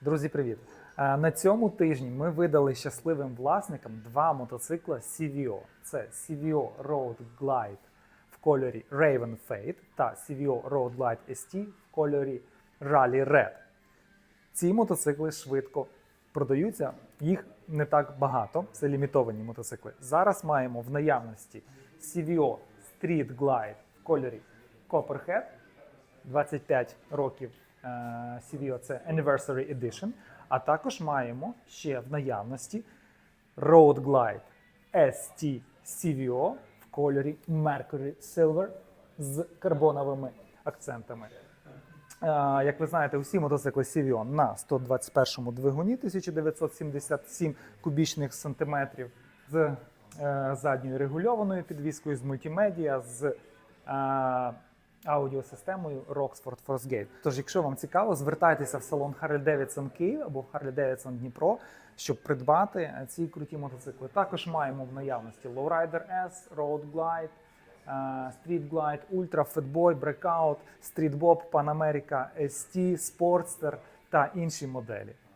Друзі, привіт! На цьому тижні ми видали щасливим власникам два мотоцикла CVO. Це CVO Road Glide в кольорі Raven Fade та CVO Road Glide ST в кольорі Rally Red. Ці мотоцикли швидко продаються, їх не так багато, це лімітовані мотоцикли. Зараз маємо в наявності CVO Street Glide в кольорі Copperhead, 25 років CVO це Anniversary Edition. А також маємо ще в наявності Road Glide ST CVO в кольорі Mercury Silver з карбоновими акцентами. Е, Як ви знаєте, усі мотоцикли CVO на 121 двигуні 1977 кубічних сантиметрів з е, задньою регульованою підвіскою, з мультимедіа, з е, аудіосистемою Roxford Force Тож, якщо вам цікаво, звертайтеся в салон Harley Davidson Київ або Harley Davidson Дніпро, щоб придбати ці круті мотоцикли. Також маємо в наявності Lowrider S, Road Glide, е, Street Glide, Ultra, Fatboy, Breakout, Street Bob, Pan America ST, Sportster та інші моделі.